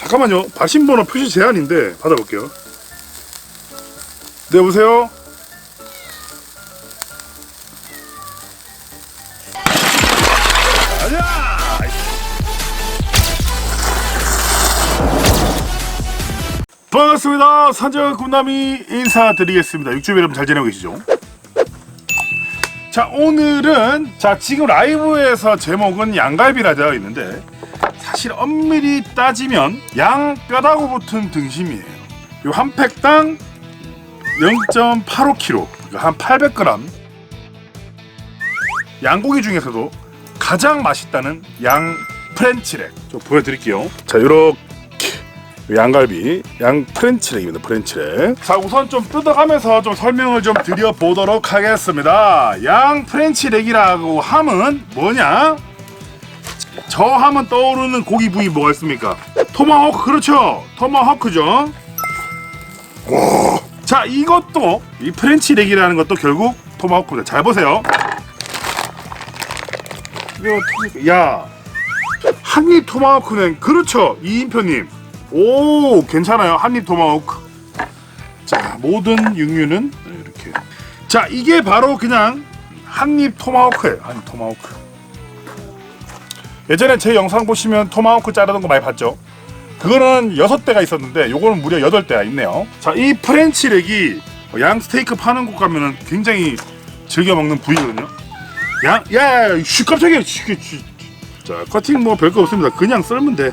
잠깐만요. 발신번호 표시 제한인데 받아볼게요. 네, 여보세요? 반갑습니다. 산적 군남이 인사드리겠습니다. 육주 여러분 잘 지내고 계시죠? 자 오늘은 자 지금 라이브에서 제목은 양갈비라 되어 있는데 사실 엄밀히 따지면 양 뼈다구 붙은 등심이에요. 요한 팩당 0.85kg, 그러니까 한 800g. 양고기 중에서도 가장 맛있다는 양 프렌치렉. 좀 보여드릴게요. 자 이렇게 양갈비, 양 프렌치렉입니다. 프렌치렉. 자, 우선 좀 뜯어가면서 좀 설명을 좀 드려보도록 하겠습니다. 양 프렌치렉이라고 함은 뭐냐? 저 하면 떠오르는 고기 부위 뭐가 있습니까? 토마호크, 그렇죠. 토마호크죠. 오. 자, 이것도 이 프렌치 렉이라는 것도 결국 토마호크입니다. 잘 보세요. 야, 한입 토마호크는 그렇죠. 이인표님. 오 괜찮아요 한입 토마호크 자 모든 육류는 이렇게 자 이게 바로 그냥 한입 토마호크예요 한입 토마호크 예전에 제 영상 보시면 토마호크 자르는 거 많이 봤죠? 그거는 여섯 대가 있었는데 요거는 무려 여덟 대가 있네요. 자 이 프렌치 렉이 양 스테이크 파는 곳 가면은 굉장히 즐겨 먹는 부위거든요. 양 야야 쉬 깜짝이야. 쉬, 쉬. 자 커팅 뭐 별거 없습니다. 그냥 썰면 돼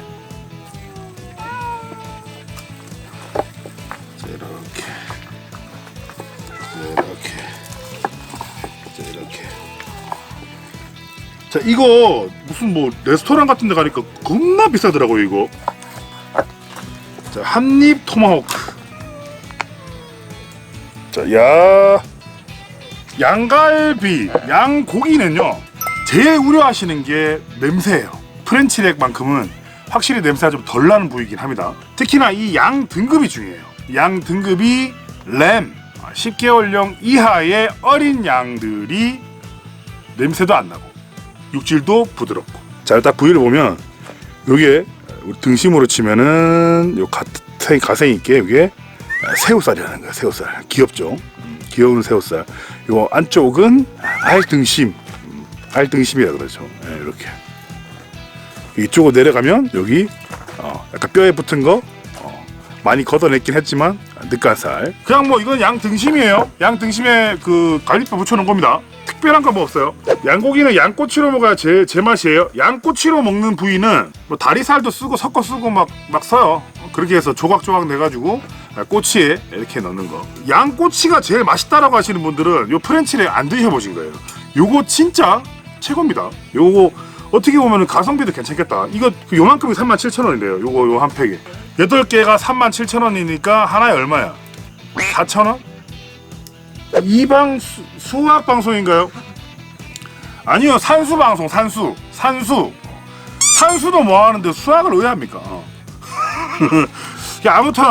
자 이거 무슨 뭐 레스토랑 같은 데 가니까 겁나 비싸더라고요 이거. 자 한입 토마호크. 자야. 양갈비 양고기는요 제일 우려하시는 게 냄새예요. 프렌치렉만큼은 확실히 냄새가 좀 덜 나는 부위이긴 합니다. 특히나 이 양 등급이 중요해요. 양 등급이 램. 10개월령 이하의 어린 양들이 냄새도 안 나고 육질도 부드럽고. 자 일단 부위를 보면 요게 등심으로 치면은 요 가생 가생 있게 요게 새우살이라는 거야 새우살. 귀엽죠? 음, 귀여운 새우살. 요 안쪽은 알등심. 음, 알등심이라 그러죠. 예, 이렇게. 이쪽으로 내려가면 여기 어, 약간 뼈에 붙은 거 어, 많이 걷어냈긴 했지만 늦간살. 그냥 뭐 이건 양 등심이에요. 양 등심에 그 갈비뼈 붙여놓은 겁니다. 특별한 건 뭐 없어요? 양고기는 양꼬치로 먹어야 제, 제 맛이에요. 양꼬치로 먹는 부위는 뭐 다리살도 쓰고 섞어 쓰고 막, 막 써요. 그렇게 해서 조각조각 내가지고 꼬치에 이렇게 넣는 거. 양꼬치가 제일 맛있다라고 하시는 분들은 요 프렌치를 안 드셔보신 거예요. 요거 진짜 최고입니다. 요거 어떻게 보면 가성비도 괜찮겠다. 이거 그 요만큼이 37,000원인데요. 요거 요 한 팩이. 8개가 37,000원이니까 하나에 얼마야? 4,000원? 이방 수, 수학 방송인가요? 아니요. 산수 방송. 산수. 산수. 산수도 뭐 하는데 수학을 왜 합니까? 어. 야, 아무튼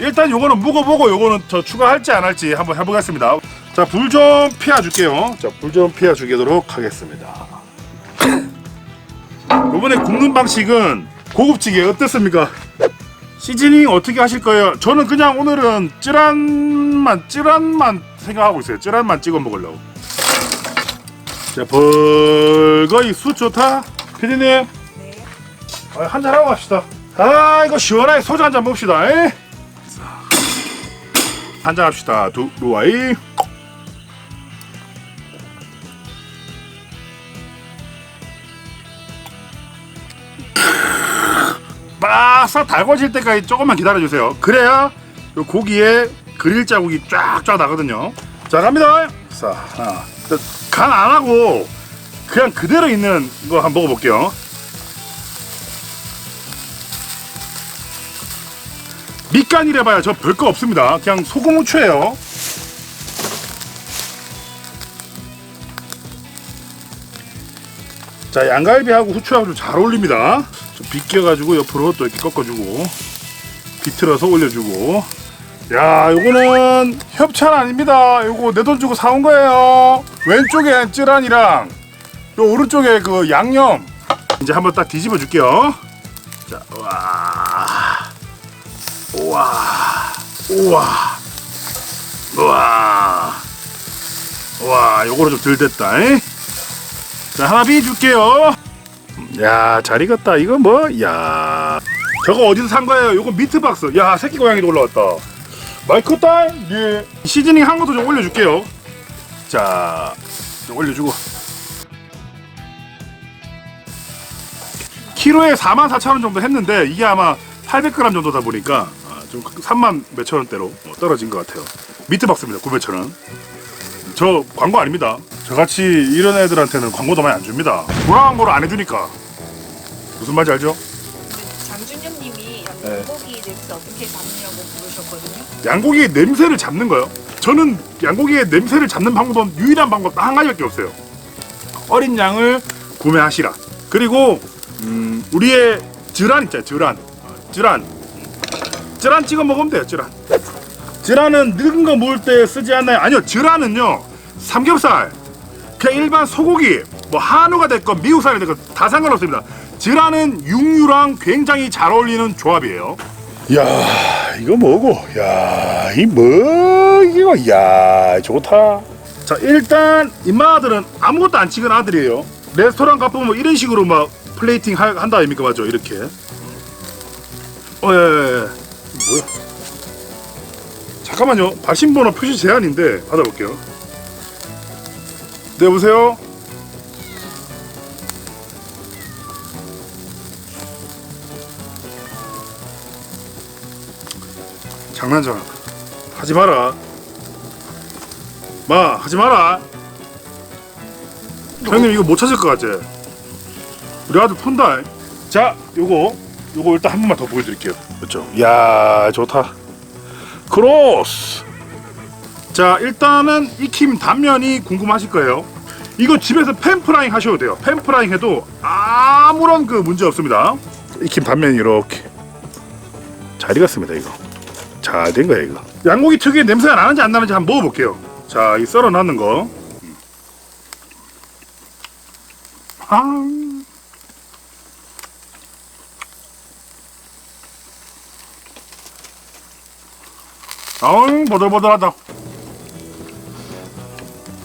일단 요거는 묵어보고 요거는 저 추가할지 안 할지 한번 해보겠습니다. 자, 불 좀 피워 줄게요. 자, 불 좀 피워 주도록 하겠습니다. 이번에 굽는 방식은 고급지게 어땠습니까? 시즈닝 어떻게 하실 거예요? 저는 그냥 오늘은 찌란만 찌란만 생각하고 있어요. 찌란만 찍어 먹으려고. 자, 벌거이 수 좋다. 피디님. 아, 한잔 하고 갑시다. 아, 이거 시원하게 소주 한 잔 봅시다. 에? 한잔 합시다. 두 루아이. 바싹 달궈질 때까지 조금만 기다려주세요. 그래야 요 고기에 그릴 자국이 쫙쫙 나거든요. 자 갑니다. 자 하나, 간안 하고 그냥 그대로 있는 거 한번 먹어볼게요. 밑간이래봐야 저 별거 없습니다. 그냥 소금 후추예요. 자 양갈비하고 후추하고 좀 잘 어울립니다. 좀 비껴가지고 옆으로 또 이렇게 꺾어주고 비틀어서 올려주고 야 요거는 협찬 아닙니다. 요거 내 돈 주고 사온 거예요. 왼쪽에 찌란이랑 요 오른쪽에 그 양념 이제 한번 딱 뒤집어 줄게요. 자 와. 우와 우와 우와 와 요거로 좀 덜 됐다 잉? 자 하나 비 줄게요. 야 잘 익었다. 이거 뭐야. 저거 어디서 산 거예요? 요거 미트박스. 야 새끼 고양이도 올라왔다. 마이크 딸? 예. 시즈닝 한 것도 좀 올려줄게요. 자좀 올려주고. 키로에 4만 4천 원 정도 했는데 이게 아마 800g 정도다 보니까 아, 좀 3만 몇천 원대로 어, 떨어진 것 같아요. 미트박스입니다. 900천 원. 저 광고 아닙니다. 저같이 이런 애들한테는 광고도 많이 안 줍니다. 불안한 거를 안 해주니까 무슨 말인지 알죠? 장준영님이 네. 양고기 냄새 어떻게 잡느냐고 물으셨거든요. 양고기의 냄새를 잡는 거요. 저는 양고기의 냄새를 잡는 방법은 유일한 방법 딱 한 가지밖에 없어요. 어린 양을 구매하시라. 그리고 음, 우리의 즈란 있잖아요. 즈란, 어, 즈란, 즈란 찍어 먹으면 돼요. 즈란. 즈란은 늙은 거 먹을 때 쓰지 않나요? 아니요. 즈란은요 삼겹살, 그냥 일반 소고기, 뭐 한우가 됐건 미국살이 됐건 다 상관없습니다. 즈란은 육류랑 굉장히 잘 어울리는 조합이에요. 야 이거 뭐고 야이 뭐 이거 야 좋다 자 일단 임마들은 아무것도 안 찍은 아들이에요 레스토랑 가보면 뭐 이런 식으로 막 플레이팅 하, 한다 아닙니까 맞죠 이렇게 어 예 예, 예. 뭐야 잠깐만요 발신번호 표시 제한인데 받아볼게요 네 여보세요 장난잖아. 하지 마라. 마, 하지 마라. 형님 이거 못 찾을 것 같지? 우리 아들 푼다. 자, 요거, 요거 일단 한 번만 더 보여드릴게요. 그렇죠? 야, 좋다. 크로스. 자, 일단은 익힘 단면이 궁금하실 거예요. 이거 집에서 팬프라잉 하셔도 돼요. 팬프라잉 해도 아무런 그 문제 없습니다. 익힘 단면이 이렇게 잘 익었습니다. 이거. 잘 된 거야 이거. 양고기 특유의 냄새가 나는지 안 나는지 한번 먹어볼게요. 자, 이 썰어 놨는 거. 아. 아우 보들보들하다.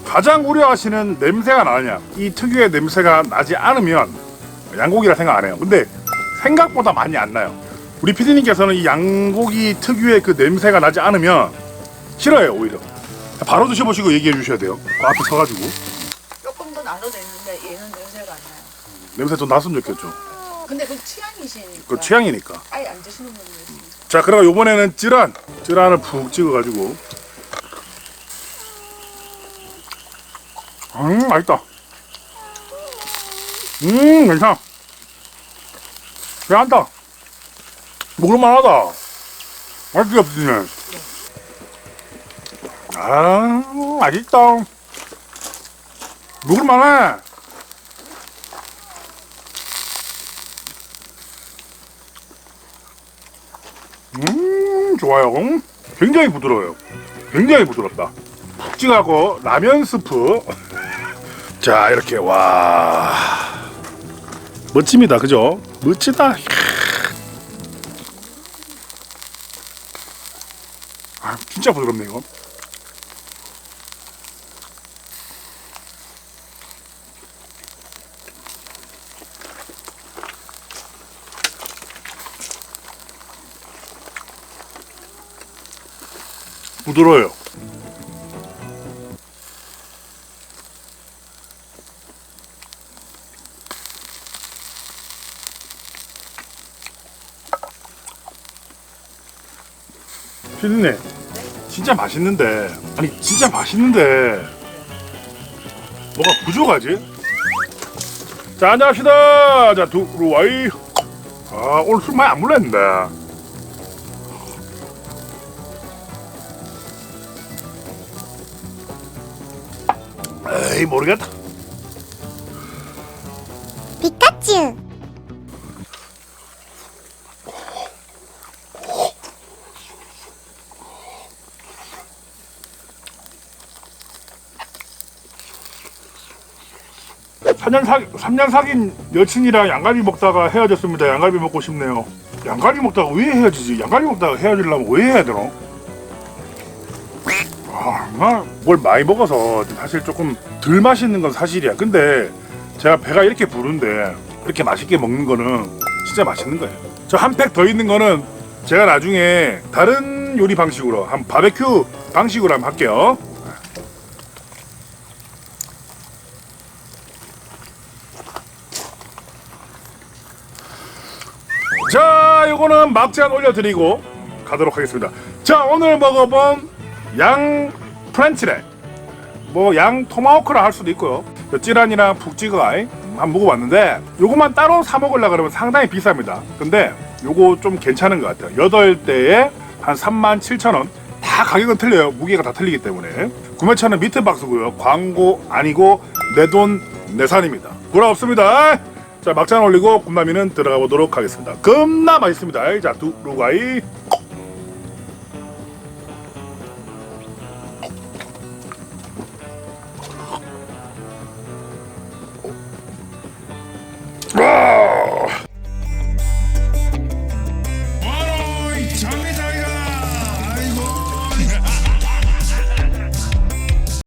가장 우려하시는 냄새가 나느냐? 이 특유의 냄새가 나지 않으면 양고기라 생각 안 해요. 근데 생각보다 많이 안 나요. 우리 피디님께서는 이 양고기 특유의 그 냄새가 나지 않으면 싫어요 오히려. 바로 드셔보시고 얘기해 주셔야 돼요. 그 앞에 서가지고 조금 더 나도 되는데 얘는 냄새가 안 나요. 냄새 좀 났으면 좋겠죠. 근데 그 취향이시니까. 그 취향이니까. 아예 안 드시는 있습니다. 자, 그럼 요번에는 찌란, 찌란을 푹 찍어가지고. 음, 맛있다. 음, 괜찮아. 괜찮다. 먹을만하다. 맛있게 없지네. 아, 맛있다. 먹을만해. 음 좋아요. 굉장히 부드러워요. 굉장히 부드럽다. 푹찍하고 라면 스프. 자 이렇게 와. 멋집니다. 그죠? 멋지다. 아 진짜 부드럽네 이 부드러워요. 피디님 진짜 맛있는데. 아니 진짜 맛있는데. 뭐가 부족하지? 자 안녕합시다. 자 두루와이. 아 오늘 술 많이 안 물렸는데 에이 모르겠다 피카츄 삼년 사 3년 사귄 여친이랑 양갈비 먹다가 헤어졌습니다. 양갈비 먹고 싶네요. 양갈비 먹다가 왜 헤어지지? 양갈비 먹다가 헤어지려면 왜 해야 되노? 아, 나뭘 많이 먹어서 사실 조금 덜 맛있는 건 사실이야. 근데 제가 배가 이렇게 부른데 이렇게 맛있게 먹는 거는 진짜 맛있는 거예요. 저 한 팩 더 있는 거는 제가 나중에 다른 요리 방식으로 한 바베큐 방식으로 한번 할게요. 자, 요거는 막잔 올려드리고 가도록 하겠습니다. 자, 오늘 먹어본 양 프렌치렉. 뭐양 토마호크라 할 수도 있고요. 찌란이랑 푹찌가이 한번 먹어봤는데 요거만 따로 사 먹으려 그러면 상당히 비쌉니다. 근데 요거 좀 괜찮은 것 같아요. 8대에 한 3만 7천 원. 다 가격은 틀려요. 무게가 다 틀리기 때문에. 구매처는 밑에 박스고요. 광고 아니고 내 돈 내산입니다. 구라 없습니다. 자 막잔 올리고 굽라미는 들어가 보도록 하겠습니다. 겁나 맛있습니다. 자 두루가이.